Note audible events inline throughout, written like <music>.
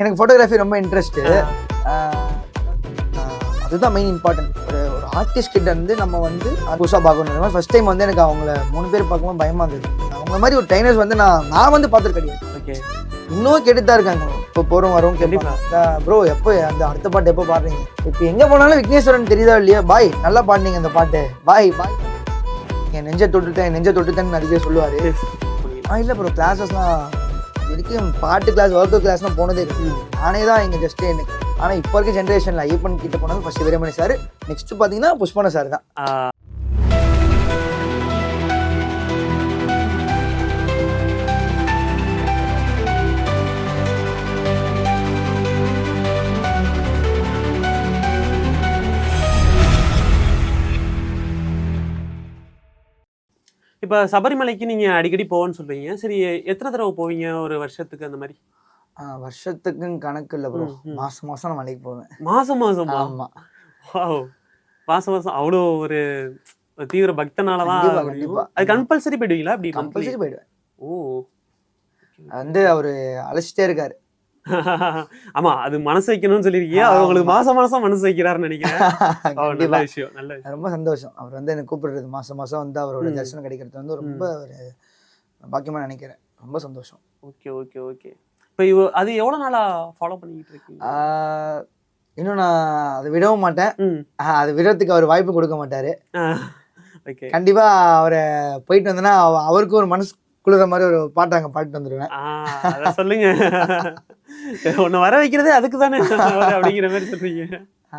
எனக்கு ஃபோட்டோகிராஃபி ரொம்ப இன்ட்ரெஸ்ட்டு அதுதான் மெயின் இம்பார்ட்டன்ட் ஒரு ஒரு ஆர்டிஸ்ட் கிட்ட இருந்து நம்ம வந்து புதுசாக பார்க்கணும். ஃபர்ஸ்ட் டைம் வந்து எனக்கு அவங்கள மூணு பேர் பார்க்கும்போது பயமாக இருந்தது. அவங்க மாதிரி ஒரு ட்ரைனர்ஸ் வந்து நான் நான் வந்து பார்த்துருக்க கிடையாது. ஓகே. இன்னும் கேட்டுட்டு தான் இருக்காங்க. இப்போ போகிறோம் வரோம் கண்டிப்பா. ப்ரோ எப்போ அந்த அடுத்த பாட்டு எப்போ பாடுறீங்க? இப்போ எங்கே போனாலும் விக்னேஸ்வரன் தெரியுதா இல்லையா? பாய் நல்லா பாடுனீங்க அந்த பாட்டு. பாய் பாய். என் நெஞ்சை தொட்டுட்டேன் நெஞ்சை தொட்டுட்டேன்னு நிறைய சொல்லுவார். ஆ இல்லை ப்ரோ கிளாஸஸ்லாம் வரைக்கும் பாட்டு கிளாஸ் ஒர்க் கிளாஸ்லாம் போனதே இருக்கு நானே தான் இங்கே ஜஸ்ட் எனக்கு ஆனால் இப்போ இருக்க ஜென்ரேஷனில் ஐயப்பன் கிட்ட போனது ஃபர்ஸ்ட் வீரமணி சார் நெக்ஸ்ட் பார்த்தீங்கன்னா புஷ்பன சார் தான். இப்போ சபரிமலைக்கு நீங்க அடிக்கடி போவேன்னு சொல்றீங்க. சரி எத்தனை தடவை போவீங்க ஒரு வருஷத்துக்கு அந்த மாதிரி? வருஷத்துக்குன்னு கணக்கு இல்லை ப்ரோ ம், ம். மாசம் மாசம் நான் மலைக்கு போவேன். மாசம் மாசமா ஆமா. வாவ் மாசம் மாசம் அவ்வளோ ஒரு தீவிர முடியும். கண்டிப்பா. அது கம்பல்சரி போயிடுவீங்களா? அப்படி கம்பல்சரி போயிடுவேன். ஓ. வந்து அவரு அழைச்சிட்டே இருக்காரு. ஆமா அது மனசு வைக்கணும்னு சொல்லிருக்கீங்க அவர் உங்களுக்கு மாசம் மாசம் மனசு வைக்கிறாருன்னு நினைக்கிறேன். <laughs> நல்ல விஷயம் நல்ல ரொம்ப சந்தோஷம். அவர் வந்து எனக்கு கூப்பிடுறது மாசம் மாசம் வந்து அவரோட. தரிசனம் கிடைக்கிறது வந்து ரொம்ப ஒரு பாக்கியமா நினைக்கிறேன். ரொம்ப சந்தோஷம். Okay okay okay. இப்போ இவ அது எவ்வளவு நாளா ஃபாலோ பண்ணிக்கிட்டு இருக்கீங்க? இன்னும் நான் அதை விடவும் மாட்டேன். அது விடுறதுக்கு அவர் வாய்ப்பு கொடுக்க மாட்டாரு. கண்டிப்பா அவரை போயிட்டு வந்தேன்னா அவ- அவருக்கு ஒரு மனசு குளிர மாதிரி ஒரு பாட்டு அங்க பாடிட்டு வந்துடுவேன் சொல்லுங்க. <laughs> உன்னை வர வைக்கிறதே அதுக்கு தானே அப்படிங்கிற மாதிரி சொல்றீங்க.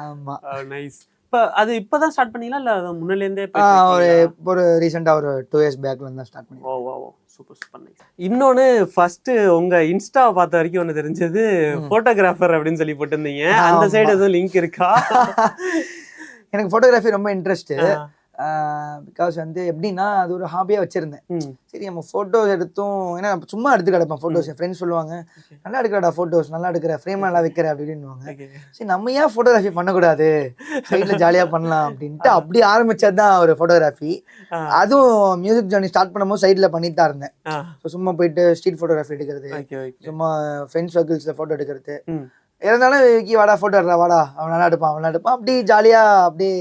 ஆமா. நைஸ் இப்போ அது இப்பதான் ஸ்டார்ட் பண்ணீங்களா? இல்ல அது முன்னால இருந்தே ஆஹ் ஒரு ஒரு ரீசெண்டா ஒரு டூ இயர்ஸ் பேக்ல இருந்து தான் ஸ்டார்ட் பண்ணி ஓ ஓ. சூப்பர் சூப்பர் நைஸ் இன்னொன்னு ஃபர்ஸ்ட் உங்க இன்ஸ்டா பார்த்த வரைக்கும் ஒன்று தெரிஞ்சது ம். போட்டோகிராஃபர் அப்படின்னு சொல்லி போட்டிருந்தீங்க. அந்த. சைடு எதுவும் லிங்க் இருக்கா? <laughs> எனக்கு ஃபோட்டோகிராஃபி ரொம்ப இன்ட்ரெஸ்ட் ஆ, பிகாஸ் வந்து எப்படின்னா அது ஒரு ஹாபியா வச்சிருந்தேன். சரி நம்ம ஃபோட்டோஸ் எடுத்தோம் ஏன்னா சும்மா எடுத்து கிடப்பேன் ஃபோட்டோஸ் என் ஃப்ரெண்ட்ஸ் சொல்லுவாங்க. நல்லா எடுக்கிறடா ஃபோட்டோஸ் நல்லா எடுக்கிற ஃப்ரேம் நல்லா வைக்கிற அப்படின்னுவாங்க. சரி நம்ம ஏன் ஃபோட்டோகிராஃபி பண்ணக்கூடாது? சைடில் ஜாலியாக பண்ணலாம் அப்படின்ட்டு <laughs> அப்படி ஆரம்பிச்சது தான் ஒரு ஃபோட்டோகிராஃபி அதுவும் மியூசிக் ஜேர்னி ஸ்டார்ட் பண்ணும்போது சைடில் பண்ணிட்டு தான் இருந்தேன். சும்மா போயிட்டு ஸ்ட்ரீட் ஃபோட்டோகிராஃபி எடுக்கிறது. சும்மா ஃப்ரெண்ட்ஸ் சர்க்கிள்ஸில் ஃபோட்டோ எடுக்கிறது. இருந்தாலும் விக்கி வாடா ஃபோட்டோ எடுறா வாடா. அவன் நல்லா எடுப்பான் அவன் எடுப்பான். அப்படி ஜாலியாக அப்படியே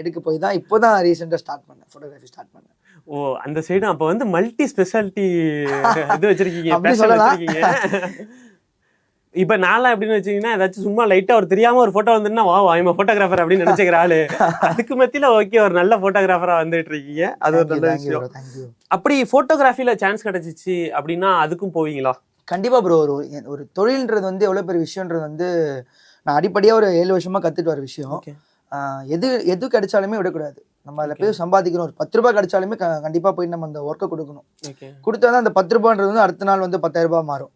எடுக்க போய் தான் இப்போ தான் ரீசெண்டாக ஸ்டார்ட் பண்ணேன் ஃபோட்டோகிராஃபி ஸ்டார்ட் பண்ணேன். ஓ அந்த சைடு அப்ப வந்து மல்டி ஸ்பெஷாலிட்டி <laughs> இது வச்சிருக்கீங்க. வச்சிருக்கீங்க. இப்ப நான்லாம் எப்படின்னு வச்சீங்கன்னா ஏதாச்சும் சும்மா லைட்டா ஒரு தெரியாம ஒரு போட்டோ வந்துன்னா வா ஐம் போட்டோகிராஃபர் அப்படின்னு நினைச்சுக்கிற ஆளு. அதுக்கு மத்தியில ஓகே ஒரு நல்ல போட்டோகிராஃபரா வந்துட்டு இருக்கீங்க. அது ஒரு நல்ல விஷயம். அப்படி போட்டோகிராஃபில சான்ஸ் கிடைச்சிச்சு அப்படின்னா அதுக்கும் போவீங்களா? கண்டிப்பா ப்ரோ ஒரு ஒரு தொழில்ன்றது வந்து எவ்வளோ பெரிய விஷயன்றது வந்து நான் அடிப்படையாக ஒரு ஏழு வருஷமா கற்றுட்டு வர விஷயம். எது எது கிடைச்சாலுமே விடக்கூடாது. நம்ம அதில். போய் சம்பாதிக்கிறோம் ஒரு பத்து ரூபாய் கிடைச்சாலுமே கண்டிப்பாக போய் நம்ம அந்த ஒர்க்கை கொடுக்கணும். கொடுத்தா தான் அந்த பத்து ரூபான்றது வந்து அடுத்த நாள் வந்து பத்தாயிரம் ரூபாய் மாறும்.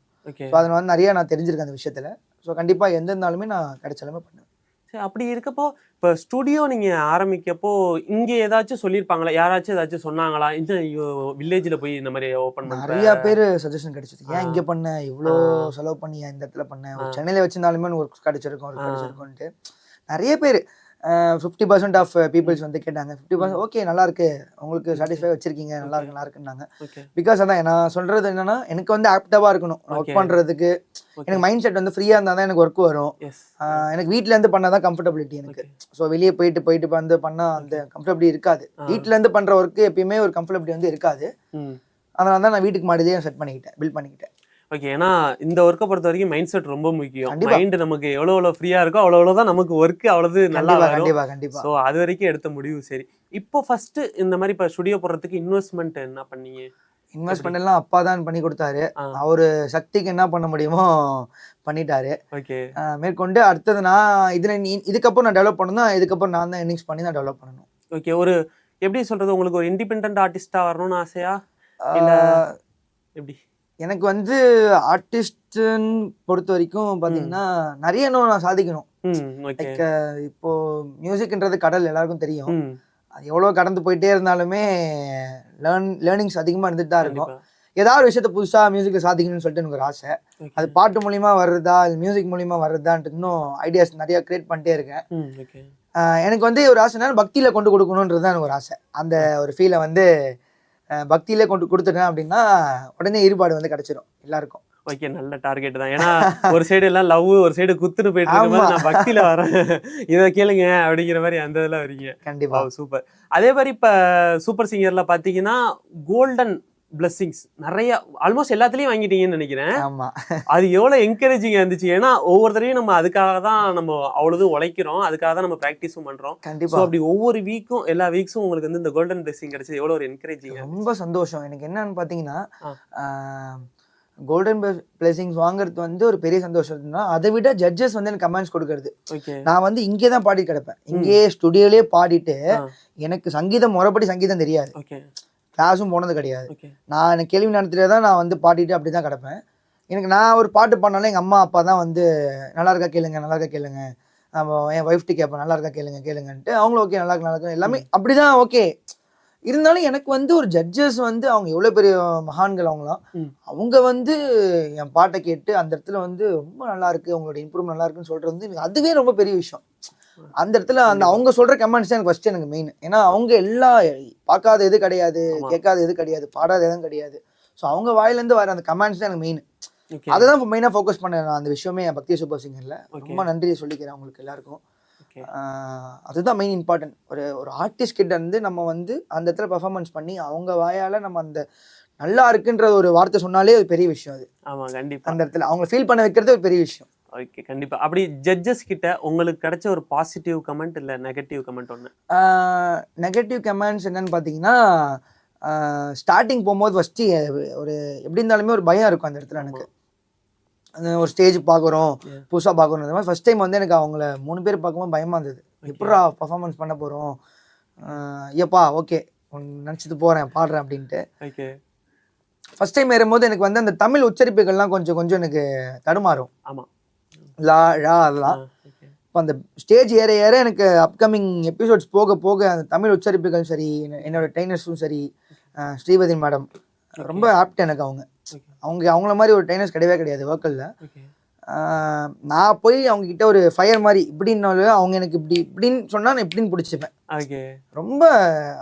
ஸோ அதில் வந்து நிறைய நான் தெரிஞ்சிருக்கேன் அந்த விஷயத்தில். ஸோ கண்டிப்பாக எந்த நான் கிடைச்சாலுமே பண்ணுவேன். சரி அப்படி இருக்கப்போ இப்போ ஸ்டுடியோ நீங்க ஆரம்பிக்கப்போ இங்க ஏதாச்சும் சொல்லியிருப்பாங்களா யாராச்சும் ஏதாச்சும் சொன்னாங்களா இந்த வில்லேஜ்ல போய் இந்த மாதிரி ஓபன் பண்ற நிறைய பேர் சஜஷன் கிடைச்சது ஏன். இங்கே பண்ண இவ்வளோ. செலவு பண்ணி இந்த இடத்துல பண்ண ஒரு. சென்னையில் வச்சிருந்தாலுமே ஒர்க் கிடைச்சிருக்கும் ஒரு. கிடைச்சிருக்கும்ட்டு நிறைய பேர் ஃபிஃப்டி பர்சன்ட் ஆஃப் பீப்புள்ஸ் வந்து கேட்டாங்க. ஃபிஃப்டி பர்சன்ட் ஓகே நல்லா இருக்கு. உங்களுக்கு சாட்டிஸ்ஃபை வச்சிருக்கீங்க நல்லா இருக்கு நல்லா இருக்குன்னாங்க பிகாஸ் அதான் நான் சொல்றது என்னன்னா எனக்கு வந்து ஆக்டிவாக இருக்கணும். ஒர்க் பண்றதுக்கு. எனக்கு மைண்ட் செட் வந்து ஃப்ரீயாக இருந்தால் தான் எனக்கு ஒர்க் வரும். எனக்கு வீட்ல இருந்து பண்ணால் தான் கம்ஃபர்டபிலிட்டி எனக்கு. ஸோ வெளியே போயிட்டு போயிட்டு வந்து பண்ணால் அந்த கம்ஃபர்டபிலிட்டி இருக்காது. வீட்ல இருந்து பண்ற ஒர்க்கு எப்பயுமே ஒரு கம்ஃபர்டபிலிட்டி வந்து இருக்காது. அதனால தான் நான் வீட்டுக்கு மாடியிலேயே செட் பண்ணிக்கிட்டேன் பில்ட் பண்ணிக்கிட்டேன். ஓகே ஏன்னா இந்த ஒர்க்கை பொறுத்த வரைக்கும் மைண்ட் செட் ரொம்ப முக்கியம். மைண்ட் நமக்கு எவ்வளோ எவ்வளோ ஃப்ரீயா இருக்கோ அவ்வளோ எவ்வளோ தான் நமக்கு ஒர்க் அவ்வளவு நல்லா கண்டிப்பா வரும். கண்டிப்பா கண்டிப்பா. ஸோ அது வரைக்கும் எடுத்த முடிவு சரி. இப்போ ஃபர்ஸ்ட் இந்த மாதிரி இப்போ ஸ்டுடியோ போடுறதுக்கு இன்வெஸ்ட்மெண்ட் என்ன பண்ணீங்க? இன்வெஸ்ட்மெண்ட் எல்லாம் அப்பா தான் பண்ணி கொடுத்தாரு. அவரு சக்திக்கு என்ன பண்ண முடியுமோ பண்ணிட்டாரு. மேற்கொண்டு அடுத்தது நான் இதுல இதுக்கப்புறம் நான் டெவலப் பண்ணணும் இதுக்கப்புறம் நான் தான் இன்னிங்ஸ் பண்ணி தான் டெவலப் பண்ணணும். ஓகே ஒரு எப்படி சொல்றது? உங்களுக்கு ஒரு இண்டிபெண்ட் ஆர்டிஸ்டா வரணும்னு ஆசையா? எப்படி? எனக்கு வந்து ஆர்டிஸ்ட்னு பொறுத்த வரைக்கும் பாத்தீங்கன்னா நிறைய இன்னும் நான் சாதிக்கணும். லைக் இப்போ மியூசிக்ன்றது கடல் எல்லாருக்கும் தெரியும். அது எவ்வளோ கடந்து போயிட்டே இருந்தாலுமே லேர்ன் லேர்னிங்ஸ் அதிகமாக இருந்துட்டு தான் இருக்கும். ஏதாவது ஒரு விஷயத்த புதுசாக மியூசிக்கில் சாதிக்கணும்னு சொல்லிட்டு எனக்கு ஒரு ஆசை. அது பாட்டு மூலியமா வருதா இல்லை மியூசிக் மூலியமா வருதான்ட்டு இன்னும் ஐடியாஸ் நிறைய கிரியேட் பண்ணிட்டே இருக்கேன். எனக்கு வந்து ஒரு ஆசை பக்தியில கொண்டு கொடுக்கணுன்றது தான் எனக்கு ஒரு ஆசை. அந்த ஒரு ஃபீலை வந்து பக்தியில கொண்டு கொடுத்துட்டேன் அப்படின்னா உடனே ஈடுபாடு வந்து கிடைச்சிரும் எல்லாருக்கும். ஓகே நல்ல டார்கெட் தான். ஏன்னா ஒரு சைடு எல்லாம் லவ் ஒரு சைடு குத்துன்னு போயிட்டு நான் பக்தியில வரேன். இதை கேளுங்க அப்படிங்கிற மாதிரி அந்த இதுல வரீங்க. கண்டிப்பா. சூப்பர் அதே மாதிரி இப்ப சூப்பர் சிங்கர்ல பாத்தீங்கன்னா கோல்டன் பிளஸ்ஸிங்ஸ் நிறைய ஆல்மோஸ்ட் எல்லாத்துலயும் வாங்கிட்டீங்கன்னு நினைக்கிறேன். ஆமா. அது எவ்வளவு என்கரேஜிங்கா இருந்துச்சு? ஏன்னா ஒவ்வொருத்தரையும் நம்ம அதுக்காக தான் நம்ம அவ்வளவு உழைக்கிறோம். அதுக்காக தான் நம்ம ப்ராக்டிஸும் பண்றோம். கண்டிப்பா. அப்படி ஒவ்வொரு வீக்கும் எல்லா வீக்ஸும் உங்களுக்கு வந்து இந்த கோல்டன் பிளெஸிங் கிடைச்சது. எவ்வளவு ஒரு என்கரேஜிங் ரொம்ப சந்தோஷம். எனக்கு என்னன்னு பார்த்தீங்கன்னா ஆ. கோல்டன் பிளேசிங்ஸ் வாங்குறது வந்து ஒரு பெரிய சந்தோஷம். தான் அதை விட ஜட்ஜஸ் வந்து எனக்கு கமெண்ட்ஸ் கொடுக்கறது. நான் வந்து இங்கே தான் பாடி கிடப்பேன். இங்கேயே ஸ்டுடியோலயே பாடிட்டு எனக்கு சங்கீதம் முறைப்படி சங்கீதம் தெரியாது. ஓகே கிளாஸும் போனது கிடையாது. நான் எனக்கு கேள்வி நேரத்துல தான் நான் வந்து பாடிட்டு அப்படி தான் கிடப்பேன். எனக்கு நான் ஒரு பாட்டு பாடினாலும் எங்கள் அம்மா அப்பா தான் வந்து நல்லா இருக்கா கேளுங்க நல்லா இருக்கா கேளுங்க. நம்ம என் ஒய்ஃப்ட்டு கேட்பேன் நல்லா இருக்கா கேளுங்க கேளுங்கன்ட்டு. அவங்களும் ஓகே நல்லா இருக்கு நல்லா இருக்கு. எல்லாமே அப்படிதான் ஓகே இருந்தாலும் எனக்கு வந்து ஒரு ஜட்ஜஸ் வந்து அவங்க எவ்வளோ பெரிய மகான்கள் அவங்களாம். அவங்க வந்து என் பாட்டை கேட்டு அந்த இடத்துல வந்து ரொம்ப நல்லா இருக்கு உங்களோட இம்ப்ரூவ் நல்லா இருக்குன்னு சொல்றது வந்து எனக்கு அதுவே ரொம்ப பெரிய விஷயம். அந்த இடத்துல அந்த அவங்க சொல்ற கமெண்ட்ஸ் தான் எனக்கு ஃபர்ஸ்ட் எனக்கு மெயின் ஏன்னா அவங்க எல்லா பார்க்காத எது கிடையாது. கேட்காத எது கிடையாது பாடாத எதுவும் கிடையாது. ஸோ அவங்க வாயிலேருந்து வர அந்த கமெண்ட்ஸ் தான் எனக்கு மெயின் அதை தான் மெயினாக ஃபோக்கஸ் பண்ணேன் அந்த விஷயமே என் பக்தி சூப்பர் சிங்கரில். ரொம்ப நன்றி சொல்லிக்கிறேன் அவங்களுக்கு எல்லாருக்கும். அதுதான் மெயின் இம்பார்ட்டன்ட் ஒரு ஒரு ஆர்டிஸ்ட் கிட்ட இருந்து நம்ம வந்து அந்த இடத்துல பெர்ஃபார்மன்ஸ் பண்ணி அவங்க வாயால் நம்ம அந்த நல்லா இருக்குன்ற ஒரு வார்த்தை சொன்னாலே ஒரு பெரிய விஷயம் அது. ஆமா கண்டிப்பா. அந்த இடத்துல. அவங்க ஃபீல் பண்ண வைக்கிறது ஒரு பெரிய விஷயம். ஓகே கண்டிப்பா. அப்படி ஜட்ஜஸ் கிட்ட உங்களுக்கு கிடைச்ச ஒரு பாசிட்டிவ் கமெண்ட் இல்ல நெகட்டிவ் கமெண்ட் ஒண்ணு? நெகட்டிவ் கமெண்ட்ஸ் என்னன்னு பார்த்தீங்கன்னா ஸ்டார்டிங் போகும்போது ஃபஸ்ட்டு ஒரு எப்படி இருந்தாலுமே ஒரு பயம் இருக்கும் அந்த இடத்துல எனக்கு. அந்த ஒரு ஸ்டேஜ் பார்க்குறோம். புதுசாக பார்க்குறோம் இந்த மாதிரி. ஃபஸ்ட் டைம் வந்து எனக்கு அவங்கள மூணு பேர் பார்க்கும்போது பயமாக இருந்தது. எப்படா பர்ஃபார்மன்ஸ் பண்ண போகிறோம் ஐயப்பா ஓகே நினச்சிட்டு போகிறேன் பாடுறேன் அப்படின்ட்டு. ஓகே ஃபஸ்ட் டைம் ஏறும்போது எனக்கு வந்து அந்த தமிழ் உச்சரிப்புகள்லாம் கொஞ்சம் கொஞ்சம் எனக்கு தடுமாறும். ஆமா. லா ழா அதெல்லாம் இப்போ அந்த ஸ்டேஜ் ஏற ஏற எனக்கு அப்கமிங் எபிசோட்ஸ் போக போக அந்த தமிழ் உச்சரிப்புகள் சரி என்ன- என்னோட ட்ரைனர்ஸும் சரி ஸ்ரீவதி மேடம் ரொம்ப ஆப்ட் எனக்கு அவங்க. அவங்க அவங்கள மாதிரி ஒரு ட்ரைனர்ஸ் கிடையவே கிடையாது ஒர்க்கலில் ஓகே. நான் போய் அவங்க கிட்ட ஒரு ஃபயர் மாதிரி இப்படின்னாலும் அவங்க எனக்கு இப்படி இப்படின்னு சொன்னா நான் இப்படின்னு பிடிச்சிப்பேன். ஓகே. ரொம்ப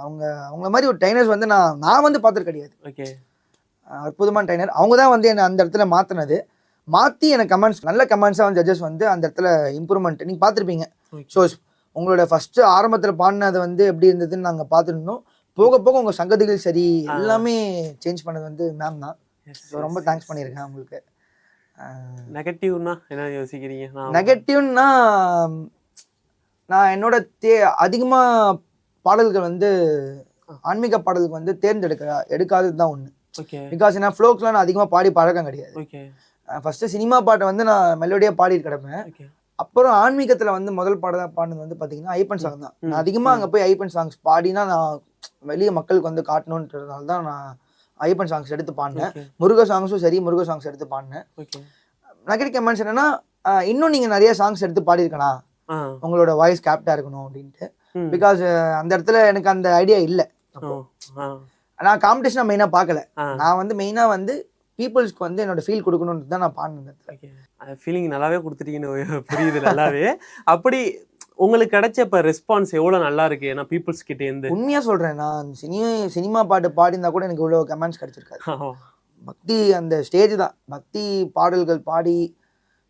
அவங்க அவங்கள மாதிரி ஒரு ட்ரைனர்ஸ் வந்து நான் நான் வந்து பார்த்தது கிடையாது. அற்புதமான ட்ரைனர் அவங்க தான் வந்து என்னை அந்த இடத்துல மாற்றினது மாற்றி எனக்கு கமெண்ட்ஸ் நல்ல கமெண்ட்ஸாக வந்து ஜட்ஜஸ் வந்து அந்த இடத்துல இம்ப்ரூவ்மெண்ட் நீங்கள் பார்த்துருப்பீங்க. Okay. ஸோ உங்களோட ஃபஸ்ட்டு ஆரம்பத்தில் பாடினது வந்து எப்படி இருந்ததுன்னு நாங்கள் பார்த்துருந்தோம். போக போக உங்கள் சங்கதிகள் சரி. எல்லாமே சேஞ்ச் பண்ணது வந்து மேம் தான். ஸோ ரொம்ப தேங்க்ஸ் பண்ணியிருக்கேன் உங்களுக்கு. நெகட்டிவ்னா என்ன யோசிக்கிறீங்க? நான் நெகட்டிவ்னா நான் என்னோட தே அதிகமாக பாடல்கள் வந்து ஆன்மீக பாடல்கள் வந்து தேர்ந்தெடுக்க எடுக்காதது தான் ஒன்று பிகாஸ் நான் ஃப்ளோக்ஸ்லாம் நான் அதிகமாக பாடி பழக்கம் கிடையாது. ஃபஸ்ட்டு சினிமா பாட்டை வந்து நான் மெலோடியாக பாடிட்டு கிடப்பேன். அப்புறம் ஆன்மீகத்தில் வந்து முதல் பாடலாக பாடினது வந்து பார்த்தீங்கன்னா ஐப்பன் சாங் தான். நான் அதிகமாக அங்கே போய் ஐப்பன் சாங்ஸ் பாடினா நான் வெளியே மக்களுக்கு வந்து காட்டணுன்றதுனால தான் நான் ஐப்பன் சாங்ஸ் எடுத்து பாடினேன். முருக சாங்ஸும் சரி முருக சாங்ஸ் எடுத்து பாடினேன். நெகட்டிவ் கமெண்ட்ஸ் என்னன்னா இன்னும் நீங்கள் நிறைய சாங்ஸ் எடுத்து பாடியிருக்கலாம் ஆ. உங்களோட வாய்ஸ் கேப்டாக இருக்கணும் அப்படின்ட்டு. பிகாஸ் அந்த இடத்துல எனக்கு அந்த ஐடியா இல்லை. நான் காம்படிஷனை மெயினாக பார்க்கல. நான் வந்து மெயினாக வந்து பீப்புள்ஸ்க்கு வந்து என்னோட ஃபீல் கொடுக்கணுன்றது தான் நான் பாடினேன் ஃபீலிங் நல்லாவே கொடுத்துட்டீங்கன்னு <laughs> புரியுது நல்லாவே. அப்படி உங்களுக்கு கிடைச்ச இப்ப ரெஸ்பான்ஸ் எவ்வளவு நல்லா இருக்கு? ஏன்னா பீப்புள்ஸ் கிட்ட இருந்து. உண்மையா சொல்றேன் நான் சினிமா சினிமா பாட்டு பாடியிருந்தா கூட எனக்கு இவ்வளோ கமெண்ட்ஸ் கிடைச்சிருக்காது. <laughs> பக்தி அந்த ஸ்டேஜ் தான். பக்தி பாடல்கள் பாடி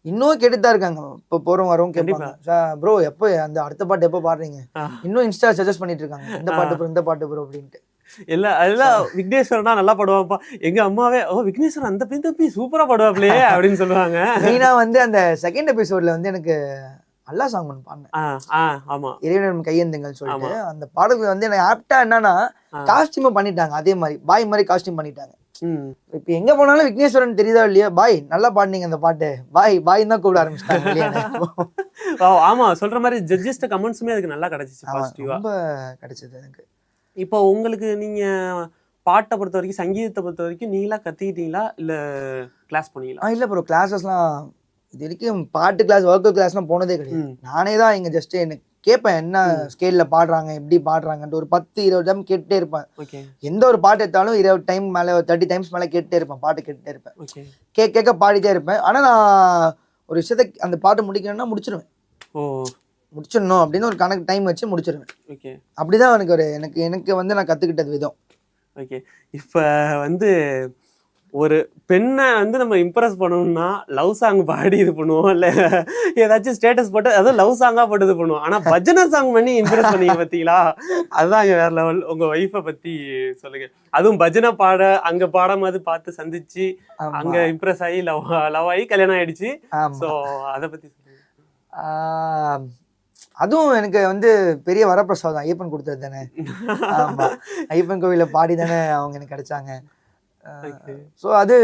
இன்னும் கேட்டுட்டு தான் இருக்காங்க. இப்போ போறோம் வரோம் கேட்பாங்க. ப்ரோ எப்போ அந்த அடுத்த பாட்டு எப்போ பாடுறீங்க. இன்னும் இன்ஸ்டா சஜஸ்ட் பண்ணிட்டு இருக்காங்க. இந்த பாட்டு ப்ரோ இந்த பாட்டு ப்ரோ அப்படின்ட்டு. எல்லா அதெல்லாம் விக்னேஸ்வரனா நல்லா பாடுவாப்பா. எங்க அம்மாவே ஓ விக்னேஸ்வரன் அந்த பையன் தப்பி சூப்பரா பாடுவாப்லையே அப்படின்னு சொல்லுவாங்க. மெயினா வந்து அந்த செகண்ட் எபிசோட்ல வந்து எனக்கு அல்லா சாங் ஒன்று பாடினேன். ஆமா. இறைவனிடம் கையெந்துங்கள் சொல்லிட்டு அந்த பாடல்கள் வந்து எனக்கு ஆப்டா என்னன்னா ஆ. காஸ்டியூமும் பண்ணிட்டாங்க அதே மாதிரி பாய் மாதிரி காஸ்டியூம் பண்ணிட்டாங்க. இப்போ எங்க போனாலும் விக்னேஸ்வரன் தெரியுதா இல்லையா? பாய் நல்லா பாடினீங்க அந்த பாட்டு. பாய் பாய் தான் கூப்பிட ஆரம்பிச்சிட்டாங்க <laughs> ஆமா சொல்ற மாதிரி ஜட்ஜஸ்ட் கமெண்ட்ஸுமே அதுக்கு நல்லா கிடைச்சிச்சு ரொம்ப கிடைச்சது எனக்கு. இப்போ உங்களுக்கு நீங்க பாட்டை பொறுத்த வரைக்கும் சங்கீதத்தை பொறுத்த வரைக்கும் நீங்களா கத்துக்கிட்டீங்களா? இல்ல கிளாஸ் போனீங்களா? ஆ இல்லை ப்ரோ கிளாஸஸ்லாம் இது வரைக்கும் பாட்டு கிளாஸ் ஒர்க்கு கிளாஸ்லாம் போனதே கிடையாது. நானே தான் இங்கே ஜஸ்ட் எனக்கு கேட்பேன் என்ன ஸ்கேலில் பாடுறாங்க எப்படி பாடுறாங்கன்ட்டு ஒரு பத்து இருபது டைம் கேட்டுட்டே இருப்பேன். எந்த ஒரு பாட்டு எடுத்தாலும் இருபது டைம் மேலே ஒரு தேர்ட்டி டைம்ஸ் மேலே கேட்டுட்டே இருப்பேன் பாட்டு கேட்டுட்டே இருப்பேன். கேட்க கேட்க பாடிட்டே இருப்பேன். ஆனால் நான் ஒரு விஷயத்த அந்த பாட்டு முடிக்கணும்னா முடிச்சிருவேன். ஓ. முடிச்சிடணும் அப்படின்னு ஒரு கணக்கு டைம் வச்சு முடிச்சிருவேன். ஓகே அப்படிதான் எனக்கு ஒரு எனக்கு எனக்கு வந்து நான் கற்றுக்கிட்டது விதம். ஓகே இப்போ வந்து ஒரு பெண்ணை வந்து நம்ம இம்ப்ரெஸ் பண்ணணும்னா லவ் சாங் பாடி இது பண்ணுவோம். இல்ல ஏதாச்சும் ஸ்டேட்டஸ் போட்டு அதுவும் லவ் சாங்கா போட்டு இது பண்ணுவோம். ஆனா பஜனை சாங் பண்ணி இம்ப்ரெஸ் பண்ணீங்க பாத்தீங்களா அதுதான் வேற லெவல் உங்க ஒய்ஃபை பத்தி சொல்லுங்க. அதுவும் பஜனை பாட அங்க பாடும்போது பார்த்து சந்திச்சு. அங்க இம்ப்ரெஸ் ஆகி லவ் லவ் ஆகி கல்யாணம் ஆயிடுச்சு. சோ அத சொல்லுங்க. ஆஹ் அதுவும் எனக்கு வந்து பெரிய வரப்பிரசாதம் ஐயப்பன் கொடுத்தது தானே? ஐயப்பன் கோவில பாடி தானே அவங்க எனக்கு கிடைச்சாங்க. ஸோ அது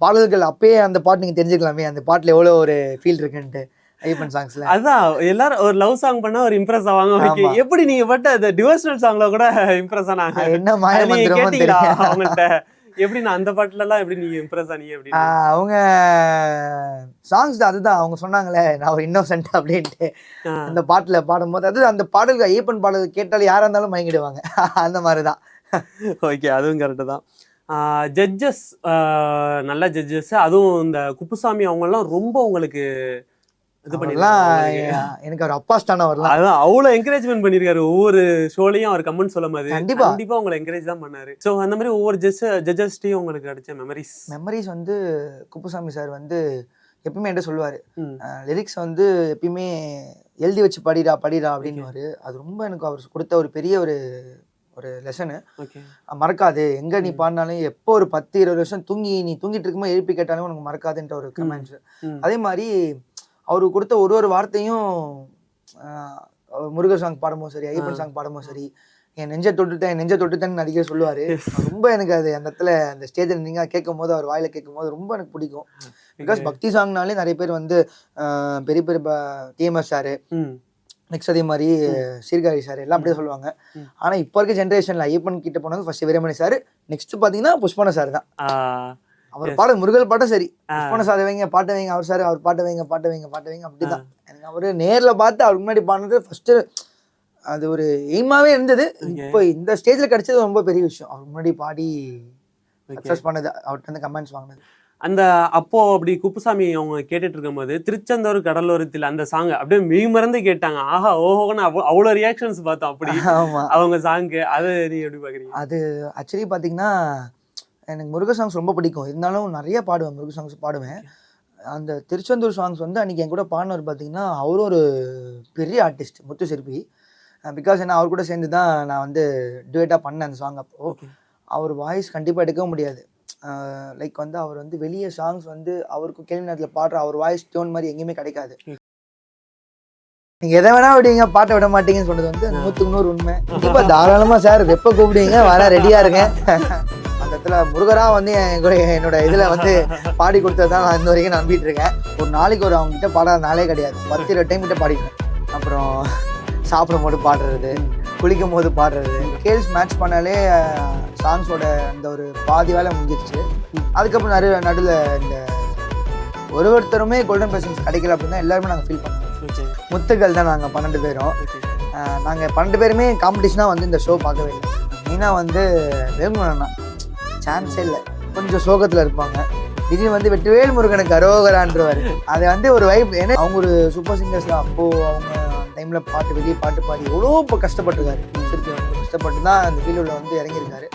பாடல்கள் அப்பயே அந்த பாட்டு நீங்க தெரிஞ்சுக்கலாமே அந்த பாட்டுல எவ்வளோ ஒரு ஃபீல் இருக்குன்ட்டு ஐயப்பன் சாங்ஸ்ல அதான் எல்லாரும் ஒரு லவ் சாங் பண்ணா ஒரு இம்ப்ரெஸ் ஆவாங்க. எப்படி நீங்க பட்ட அந்த டிவோஷனல் சாங்ல கூட இம்ப்ரெஸ் ஆனாங்க? என்ன மாய மந்திரமோ எப்படி நான் அந்த பாட்டுல எல்லாம் எப்படி நீங்க இம்ப்ரெஸ் ஆனீங்க அப்படின்னு? ஆஹ் அவங்க சாங்ஸ் அதுதான். அவங்க சொன்னாங்களே நான் ஒரு இன்னோசென்ட் அப்படின்ட்டு. அந்த பாட்டுல பாடும்போது அது அந்த பாடல்கள் ஐயப்பன் பாடல் கேட்டாலும் யாரா இருந்தாலும் மயங்கிடுவாங்க. <laughs> அந்த மாதிரி தான் ஓகே அதுவும் கரெக்டு தான். ஜட்ஜஸ் நல்ல ஜட்ஜஸ் அதுவும் இந்த குப்புசாமி அவங்க எல்லாம் ரொம்ப உங்களுக்கு எனக்கு அவர் அப்பா ஸ்டானா வரலாம் அதான் அவ்வளவு என்கரேஜ்மெண்ட் பண்ணிருக்காரு. ஒவ்வொரு ஷோலையும் அவர் கமெண்ட் சொல்லும் போது கண்டிப்பா. கண்டிப்பா உங்களை என்கரேஜ் தான் பண்ணாரு. சோ அந்த மாதிரி ஒவ்வொரு ஜட்ஜஸ் ஜட்ஜஸ்டையும் உங்களுக்கு கிடைச்ச மெமரிஸ் மெமரிஸ் வந்து குப்புசாமி சார் வந்து எப்பயுமே என்கிட்ட சொல்லுவார். லிரிக்ஸ் வந்து எப்பயுமே எழுதி வச்சு படிடா படிடா அப்படின்னுவாரு. அது ரொம்ப எனக்கு அவர் கொடுத்த ஒரு பெரிய ஒரு ஒரு லெசனு மறக்காது. எங்க நீ. பாடினாலும் எப்போ ஒரு பத்து இருபது வருஷம் தூங்கி நீ தூங்கிட்டு இருக்கும்போது எழுப்பி கேட்டாலும் உனக்கு மறக்காதுன்ற ஒரு கமெண்ட்ஸ் அதே மாதிரி அவரு கொடுத்த ஒரு ஒரு வார்த்தையும் முருகர் சாங் பாடும்போது சரி ஐயப்பன். சாங் பாடும்போது சரி என் நெஞ்ச தொட்டுட்டேன் என் நெஞ்ச தொட்டுட்டேன்னு அடிக்கடி சொல்லுவாரு. ரொம்ப எனக்கு அது அந்த இடத்துல அந்த ஸ்டேஜில் நீங்க கேட்கும் போது அவர் வாயில கேட்கும் போது ரொம்ப எனக்கு பிடிக்கும். பிகாஸ் பக்தி சாங்னாலே நிறைய பேர் வந்து பெரிய பெரிய டிஎம்எஸ் சார் நெக்ஸ்ட் அதே மாதிரி சீர்காழி சார் எல்லாம் அப்படியே சொல்லுவாங்க. ம். ஆனா இப்போ இருக்க ஜென்ரேஷன்ல ஐயப்பன் கிட்ட போனது ஃபர்ஸ்ட் வீரமணி சார் நெக்ஸ்ட் பாத்தீங்கன்னா புஷ்பன சார் தான். அவர் Yes. பாட முருகல் பாட்டும் சரி. புஷ்பன சார் வைங்க பாட்டு வைங்க அவர் சார் அவர் பாட்டு வைங்க பாட்டு வைங்க பாட்டு வைங்க அப்படிதான். எனக்கு அவரு நேர்ல பார்த்து அவருக்கு முன்னாடி பாடுனது ஃபர்ஸ்ட் அது ஒரு எய்மாவே இருந்தது. இப்போ இந்த ஸ்டேஜ்ல கிடைச்சது ரொம்ப பெரிய விஷயம். அவருக்கு முன்னாடி பாடி சக்சஸ் பண்ணது அவர்கிட்ட இருந்து கமெண்ட்ஸ் வாங்கினது. அந்த அப்போ அப்படி குப்புசாமி அவங்க கேட்டுட்டு இருக்கும்போது திருச்செந்தூர் கடலோரத்தில் அந்த சாங் அப்படியே மெய் மறந்து கேட்டாங்க. ஆஹா ஓஹோன்னு அவ்வ- அவ்வளவு ரியாக்ஷன்ஸ் பார்த்தோம் அப்படி. அவங்க சாங்க்கு அது நீ எப்படி பாக்குறீங்க? அது ஆக்சுவலி பார்த்தீங்கன்னா எனக்கு முருக சாங்ஸ் ரொம்ப பிடிக்கும். இருந்தாலும் நிறைய பாடுவேன் முருக சாங்ஸ் பாடுவேன். அந்த திருச்செந்தூர் சாங்ஸ் வந்து அன்றைக்கி என் கூட பாடினவர் பார்த்தீங்கன்னா அவரும் ஒரு பெரிய ஆர்டிஸ்ட் முத்து சிற்பி பிகாஸ் என்ன அவர் கூட சேர்ந்து தான் நான் வந்து டுவேட்டாக பண்ணேன் அந்த சாங் அப்போ. அவர் வாய்ஸ் கண்டிப்பாக எடுக்கவும் முடியாது. லைக் வந்து அவர் வந்து வெளியே சாங்ஸ் வந்து அவருக்கு கேள்வி நேரத்தில் பாடுற அவர் வாய்ஸ் டோன் மாதிரி எங்கேயுமே கிடைக்காது. Okay. நீங்க எதை வேணா விடுவீங்க பாட்டை விட மாட்டீங்கன்னு சொன்னது வந்து. நூற்றுக்கு நூறு உண்மை. கண்டிப்பா தாராளமா சார் எப்ப கூப்பிடுவீங்க வர ரெடியா இருங்க. அந்த <laughs> இடத்துல முருகரா வந்து என்னோட இதுல வந்து பாடி கொடுத்தது தான் நான் இந்த வரைக்கும் நம்பிட்டு இருக்கேன். ஒரு நாளைக்கு ஒரு அவங்க கிட்ட பாடாத நாளே கிடையாது. பத்து இருபது டைம் கிட்ட பாடிடுவேன். அப்புறம் சாப்பிடும் போது பாடுறது குளிக்கும் போது பாடுறது ஸ்கேல்ஸ் மேட்ச் பண்ணாலே சாங்ஸோட அந்த ஒரு பாதி வேலை முடிஞ்சிருச்சு. அதுக்கப்புறம் நடு நடுவில் இந்த ஒரு ஒருத்தருமே கோல்டன் பிளஸிங்ஸ் கிடைக்கல அப்படின்னா எல்லாருமே நாங்கள் ஃபீல் பண்ணுவோம். முத்துக்கள் தான் நாங்கள் பன்னெண்டு பேரும். நாங்கள் பன்னெண்டு பேருமே காம்படிஷனாக வந்து இந்த ஷோ பார்க்கவே இல்லை. மெயினாக வந்து வேங்குமணா சான்ஸே இல்லை. கொஞ்சம் சோகத்தில் இருப்பாங்க. திடீர்னு வந்து வெற்றிவேல் முருகனுக்கு அரோகரான்றவர். அது வந்து ஒரு வைப் ஏன்னா அவங்க ஒரு சூப்பர் சிங்கர்ஸ்லாம் அப்போது அவங்க டைமில் பாட்டு வெளியே பாட்டு பாடி எவ்வளோ இப்போ கஷ்டப்பட்டிருக்காரு. திருப்பி கஷ்டப்பட்டு தான் அந்த ஃபீல்டில் வந்து இறங்கியிருக்காரு.